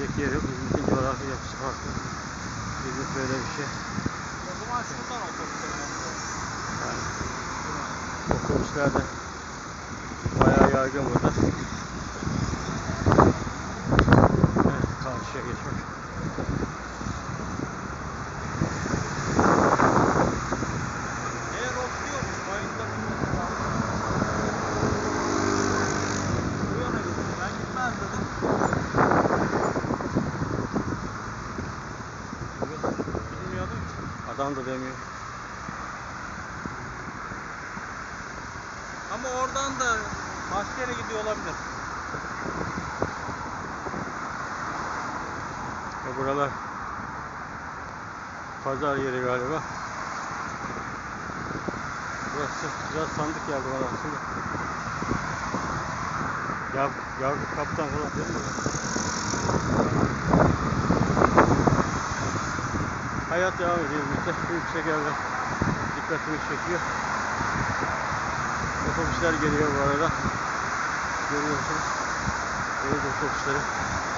Gidecek yer yok. Coğrafi yapısı farklı. İzmit böyle bir şey. O zaman şuradan bineceğiz. Yani otobüsler de bayağı yaygın burada. Adam da demiyor. Ama oradan da başka yere gidiyor olabilir. E buralar pazar yeri galiba. Burası biraz sandık yer bana aslında. Ya, ya kaptan falan değil mi? Hayat devam ediyor bizde. Bu yüksek evler dikkatimi çekiyor. Otobüsler geliyor bu arada. Görüyorsunuz. Deniz otobüsleri.